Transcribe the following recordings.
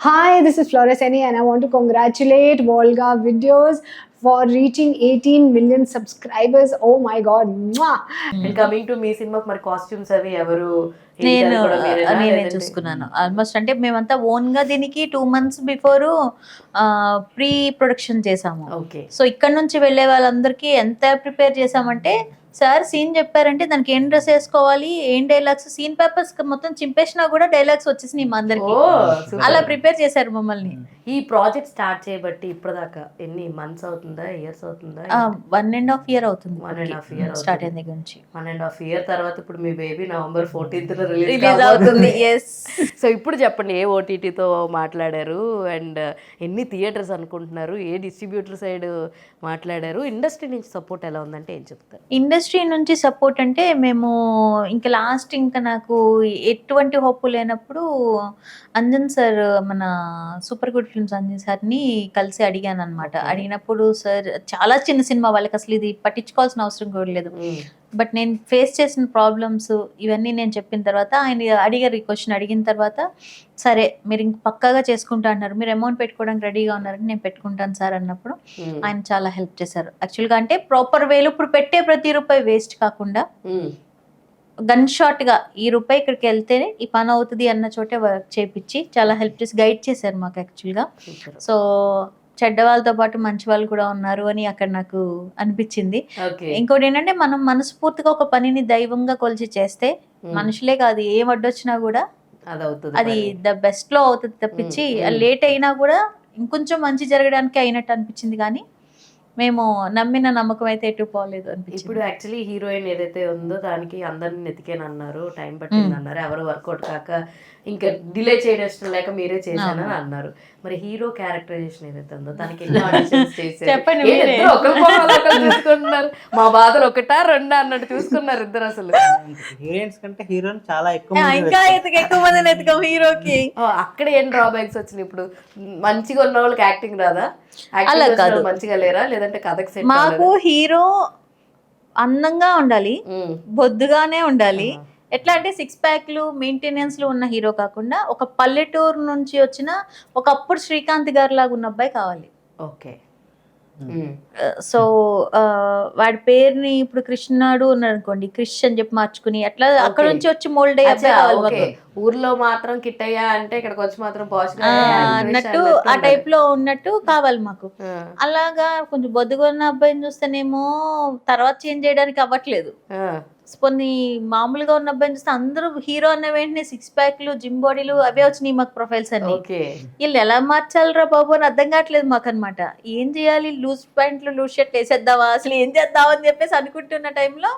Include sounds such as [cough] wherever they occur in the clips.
Hi, this is Floreseni, and I want to congratulate Volga Videos for reaching 18 million subscribers. Oh my god. Mwah. And coming to మీ సినిమాకి మరి costumes అవి ఎవరు నేను? నేనే చూసుకున్నాను almost అంటే మేమంతా ఓన్గా దీనికి two months before pre production చేసాము ఓకే సో ఇక్కడ నుంచి వెళ్ళే వాళ్ళందరికీ ఎంత ప్రిపేర్ చేసామంటే సార్ సీన్ చెప్పారంటే దానికి ఏం డ్రెస్ వేసుకోవాలి ఏం డైలాగ్స్? సీన్ పేపర్స్ మొత్తం చింపేసినా కూడా డైలాగ్స్ వచ్చేసినాయి మా అందరికి. అలా ప్రిపేర్ చేశారు మమ్మల్ని. ఈ ప్రాజెక్ట్ స్టార్ట్ చేయబట్టి ఇప్పటిదాకా ఎన్ని మంత్స్ అవుతుందా ఇయర్స్ అవుతుందా? వన్ అండ్ హాఫ్ ఇయర్ అవుతుంది One and half year start. అయిన దగ్గర నుంచి. వన్ అండ్ హాఫ్ ఇయర్ తర్వాత ఇప్పుడు మీ baby November fourteenth release release అవుతుంది [laughs] ఎస్ సో ఇప్పుడు చెప్పండి ఏ ఓటీటీతో మాట్లాడారు? అండ్ ఎన్ని థియేటర్స్ అనుకుంటున్నారు? ఏ డిస్ట్రిబ్యూటర్ సైడ్ మాట్లాడారు? ఇండస్ట్రీ నుంచి సపోర్ట్ ఎలా ఉందంటే ఏం చెప్తారు? ఇండస్ట్రీ నుంచి సపోర్ట్ అంటే మేము ఇంకా లాస్ట్ ఇంకా నాకు ఎటువంటి హోప్ లేనప్పుడు అంజన్ సార్ మన సూపర్ గుడ్ ఫిల్మ్స్ అంజన్ సార్ని కలిసి అడిగాను అనమాట. అడిగినప్పుడు సార్ చాలా చిన్న సినిమా వాళ్ళకి అసలు ఇది పట్టించుకోవాల్సిన అవసరం కూడా లేదు. బట్ నేను ఫేస్ చేసిన ప్రాబ్లమ్స్ ఇవన్నీ నేను చెప్పిన తర్వాత ఆయన అడిగారు ఈ క్వశ్చన్ అడిగిన తర్వాత సరే మీరు ఇంక పక్కాగా చేసుకుంటా అన్నారు. మీరు అమౌంట్ పెట్టుకోవడానికి రెడీగా ఉన్నారని నేను పెట్టుకుంటాను సార్ అన్నప్పుడు ఆయన చాలా హెల్ప్ చేశారు. యాక్చువల్గా అంటే ప్రాపర్ వేలు ఇప్పుడు పెట్టే ప్రతి రూపాయి వేస్ట్ కాకుండా గన్ షాట్గా ఈ రూపాయి ఇక్కడికి వెళ్తేనే ఈ పని అవుతుంది అన్న చోటే వర్క్ చేపించి చాలా హెల్ప్ చేసి గైడ్ చేశారు మాకు యాక్చువల్గా సో చెడ్డ వాళ్ళతో పాటు మంచి వాళ్ళు కూడా ఉన్నారు అని అక్కడ నాకు అనిపించింది. ఇంకోటి ఏంటంటే మనం మనస్ఫూర్తిగా ఒక పనిని దైవంగా కొలిచి చేస్తే మనుషులే కాదు ఏం అడ్డొచ్చినా కూడా అది అవుతుంది అది ద బెస్ట్లో అవుతుంది తప్పించి. లేట్ అయినా కూడా ఇంకొంచెం మంచి జరగడానికి అయినట్టు అనిపించింది కానీ మేము నమ్మిన నమ్మకం అయితే ఎటు పోలేదు అనిపించింది. ఇప్పుడు యాక్చువల్లీ హీరోయిన్ ఏదైతే ఉందో దానికి అందరిని నెతికేని అన్నారు టైం పట్టింది. అన్నారు ఎవరు వర్కౌట్ కాక ఇంకా డిలే చేయడం లేక మీరే చేశానని. అన్నారు. మరి హీరో క్యారెక్టరైజేషన్ ఏదైతే ఉందో దానికి? చెప్పండి చూసుకుంటున్నారు. మా బాధలు ఒకటా రెండా అన్నట్టు చూసుకున్నారు ఇద్దరు అసలు. హీరోయిన్స్ కంటే హీరోయిన్ చాలా ఎక్కువ మంది ఇంకా ఎక్కువ మందిని ఎతకం హీరోకి? అక్కడ ఏం డ్రాబ్యాక్స్ వచ్చినాయి ఇప్పుడు? మంచిగా ఉన్న వాళ్ళకి యాక్టింగ్ రాదా? అలా కాదు. మంచిగా లేరా? లేదంటే కథకు సెట్ మాకు హీరో అందంగా ఉండాలి బొద్దుగానే ఉండాలి. ఎట్లా అంటే సిక్స్ ప్యాక్లు మెయింటెనెన్స్లో ఉన్న హీరో కాకుండా ఒక పల్లెటూరు నుంచి వచ్చిన ఒకప్పుడు శ్రీకాంత్ గారి లాగా ఉన్న అబ్బాయి కావాలి. ఓకే. సో వాడి పేరుని ఇప్పుడు కృష్ణాడు ఉన్నాడు అనుకోండి క్రిష్ అని చెప్పి మార్చుకుని అట్లా అక్కడ. నుంచి వచ్చి మోల్డ్ అయ్యే అబ్బాయి కావాలి ఓకే. మాకు. ఊర్లో మాత్రం కిట్టయ్య అంటే ఇక్కడికి వచ్చి మాత్రం ఆ, అన్నట్టు ఆ టైప్లో ఉన్నట్టు కావాలి మాకు. అలాగా కొంచెం బొద్దుగా ఉన్న అబ్బాయిని చూస్తేనేమో తర్వాత చేంజ్ చేయడానికి అవ్వట్లేదు. కొన్ని మామూలుగా ఉన్న అబ్బాయిని చూస్తే అందరూ హీరో అన్న వెంటనే సిక్స్ ప్యాక్లు జిమ్ బాడీలు అవే వచ్చినాయి మాకు ప్రొఫైల్స్ అన్ని. వీళ్ళు ఎలా మార్చాలిరా బాబు అని అర్థం కావట్లేదు మాకు అనమాట ఏం చేయాలి? లూజ్ ప్యాంట్లు లూజ్ షర్ట్ వేసేద్దామా అసలు ఏం చేద్దామా అని చెప్పేసి అనుకుంటున్న టైంలో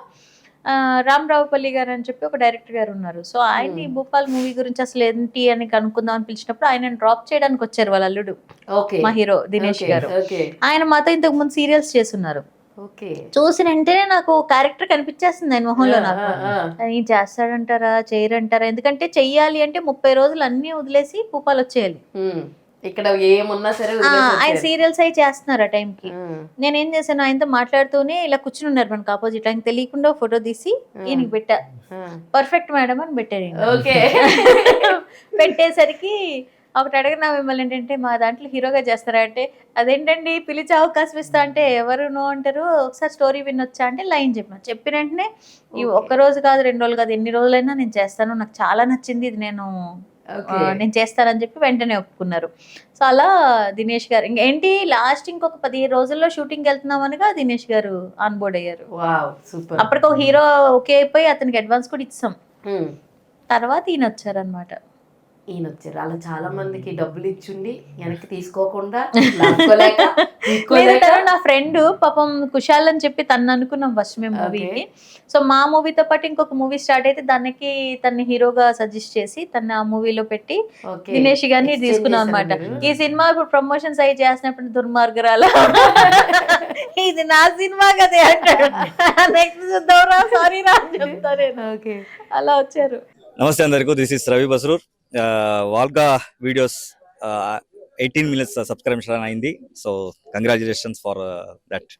రామ్ రావుపల్లి గారు అని చెప్పి ఒక డైరెక్టర్ గారు ఉన్నారు. సో ఆయన్ని Hmm. భూపాల్ మూవీ గురించి అసలు ఏంటి అని కనుక్కుందాం అని పిలిచినప్పుడు ఆయన డ్రాప్ చేయడానికి వచ్చారు వాళ్ళ అల్లుడు. ఓకే. మా హీరో దినేష్ గారు. ఆయన మాతో ఇంతకు ముందు సీరియల్స్ చేస్తున్నారు. చూసిన వెంటనే నాకు క్యారెక్టర్ కనిపించేస్తుంది ఆయన మొహంలో నాకు. చేస్తాడంటారా? చేయరంటారా? ఎందుకంటే చెయ్యాలి అంటే ముప్పై రోజులు అన్ని వదిలేసి భూపాల్ వచ్చేయాలి. ఇక్కడ ఏమున్నా సరే ఆయన. సీరియల్స్ అయి చేస్తున్నారు ఆ టైంకి నేను ఏం చేశాను ఆయనతో మాట్లాడుతూనే ఇలా కూర్చుని ఉన్నారు మనకు ఆపోజిట్ ఆయనకి తెలియకుండా ఫోటో తీసి ఈయనకి పెట్టా. పర్ఫెక్ట్ మేడం అని పెట్టారు. ఓకే [laughs] పెట్టేసరికి ఒకటి అడిగిన మిమ్మల్ని ఏంటంటే మా దాంట్లో హీరోగా చేస్తారా అంటే అదేంటండి పిలిచే అవకాశం ఇస్తా అంటే ఎవరు నో అంటారు ఒకసారి స్టోరీ వినొచ్చా అంటే లైన్ చెప్పిన చెప్పిన వెంటనే ఈ. ఒక్క రోజు కాదు రెండు రోజులు కాదు ఎన్ని రోజులైనా నేను చేస్తాను నాకు చాలా నచ్చింది ఇది నేను నేను చేస్తానని చెప్పి వెంటనే ఒప్పుకున్నారు. సో అలా దినేష్ గారు ఇంకేంటి లాస్ట్ ఇంకొక పదిహేను రోజుల్లో షూటింగ్ వెళ్తున్నాం అనగా దినేష్ గారు ఆన్ బోర్డ్ అయ్యారు. అప్పటికి ఒక హీరో ఓకే అయిపోయి అతనికి అడ్వాన్స్ కూడా ఇచ్చాం. తర్వాత ఈయన వచ్చారనమాట ఈయన వచ్చారు అలా చాలా మందికి డబ్బులు ఇచ్చుండి వెనక్కి తీసుకోకుండా [laughs] నా ఫ్రెండ్ పాపం కుషాల్ అని చెప్పి తను అనుకున్నాం ఫస్ట్ మేము. మూవీకి. సో మా మూవీతో పాటు ఇంకొక మూవీ స్టార్ట్ అయితే దానికి తన హీరోగా సజెస్ట్ చేసి తన ఆ మూవీలో పెట్టి. దినేష్ గారిని తీసుకున్నాం అనమాట? ఈ సినిమా ఇప్పుడు ప్రమోషన్స్ అయి చేసినప్పుడు దుర్మార్గరాల. [laughs] ఇది నా సినిమా కదే అంటాడు. [laughs] నెక్స్ట్ సారీ రా అలా వచ్చారు. నమస్తే అందరికీ దిస్ ఇస్ రవి బస్రూర్. వాల్గా వీడియోస్ ఎయిటీన్ మినిట్స్ సబ్స్క్రిప్షన్ అయింది. So congratulations for that